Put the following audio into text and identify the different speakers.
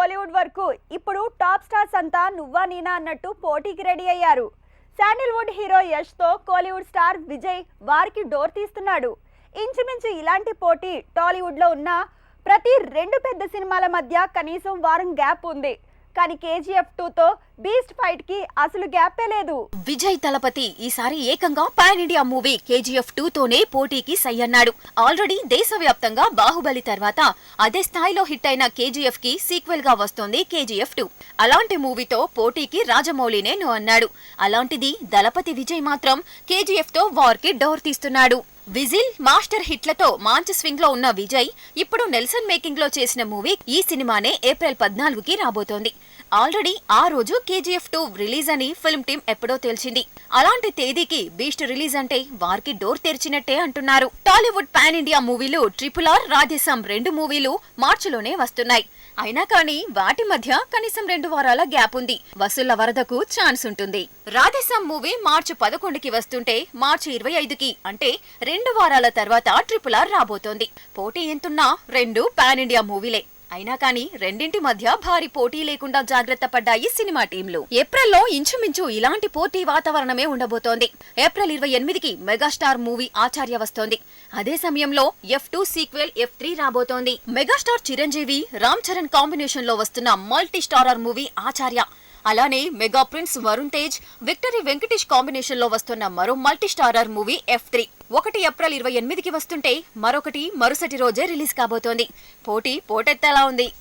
Speaker 1: కోలీవుడ్ వరకు ఇప్పుడు top stars అంతా నువ్వా నీనా అన్నట్టు పోటీకి రెడీ అయ్యారు. శాండిల్వుడ్ హీరో యష్తో కోలీవుడ్ స్టార్ విజయ్ వారికి డోర్ తీస్తున్నాడు. ఇంచుమించు ఇలాంటి పోటీ టాలీవుడ్లో ఉన్న ప్రతి రెండు పెద్ద సినిమాల మధ్య కనీసం వారం గ్యాప్ ఉంది. కానీ కేజీఎఫ్ టూతో బీస్ట్ ఫైట్కి అసలు గ్యాపే లేదు.
Speaker 2: విజయ్ తలపతి ఈసారి ఏకంగా pan India movie KGF two తోనే పోటీకి సై అన్నాడు. ఆల్రెడీ దేశవ్యాప్తంగా బాహుబలి తర్వాత అదే స్థాయిలో హిట్ అయిన కేజీఎఫ్కి సీక్వెల్గా వస్తోంది కేజీఎఫ్ టూ. అలాంటి మూవీతో పోటీకి రాజమౌళినేను అన్నాడు. అలాంటిది దళపతి విజయ్ మాత్రం కేజీఎఫ్తో వార్కి డోర్ తీస్తున్నాడు. విజిల్ మాస్టర్ హిట్లతో మాంచ్ స్వింగ్లో ఉన్న విజయ్ ఇప్పుడు నెల్సన్ మేకింగ్లో చేసిన మూవీ ఈ సినిమానే ఏప్రిల్ పద్నాలుగుకి రాబోతోంది. ఆల్రెడీ ఆ రోజు కేజీఎఫ్ టూ రిలీజ్ అని ఫిల్మ్ టీం ఎప్పుడో తెలిసింది అలాంటి తేదీకి బీస్ట్ రిలీజ్ అంటే వారికి డోర్ తెరిచినట్టే అంటున్నారు. టాలీవుడ్ పాన్ ఇండియా మూవీలు ట్రిపుల్ ఆర్ రాధేశం రెండు మూవీలు మార్చిలోనే వస్తున్నాయి. అయినా కానీ వాటి మధ్య కనీసం రెండు వారాల గ్యాప్ ఉంది. వసూళ్ళ వరదకు ఛాన్స్ ఉంటుంది. రాధేశం మూవీ మార్చి పదకొండుకి వస్తుంటే మార్చి ఇరవై ఐదుకి అంటే రెండు రెండు వారాల తర్వాత ట్రిపుల్ ఆర్ రాబోతోంది. పోటీ ఎంతున్నా రెండు పాన్ ఇండియా మూవీలే. అయినా కానీ రెండింటి మధ్య భారీ పోటీ లేకుండా జాగ్రత్త పడ్డాయి సినిమా టీంలు. ఏప్రిల్లో ఇంచుమించు ఇలాంటి పోటీ వాతావరణమే ఉండబోతోంది. ఏప్రిల్ ఇరవై ఎనిమిదికి మెగాస్టార్ మూవీ ఆచార్య వస్తోంది. అదే సమయంలో F two sequel F three రాబోతోంది. మెగాస్టార్ చిరంజీవి రామ్ చరణ్ కాంబినేషన్లో వస్తున్న మల్టీ స్టారర్ మూవీ ఆచార్య. అలానే mega prince Varun Tej victory Venkatesh కాంబినేషన్లో వస్తున్న మరో multi starrer movie F three ఒకటి ఏప్రిల్ ఇరవై ఎనిమిదికి వస్తుంటే మరొకటి మరుసటి రోజే రిలీజ్ కాబోతోంది. పోటీ పోటెత్తేలా ఉంది.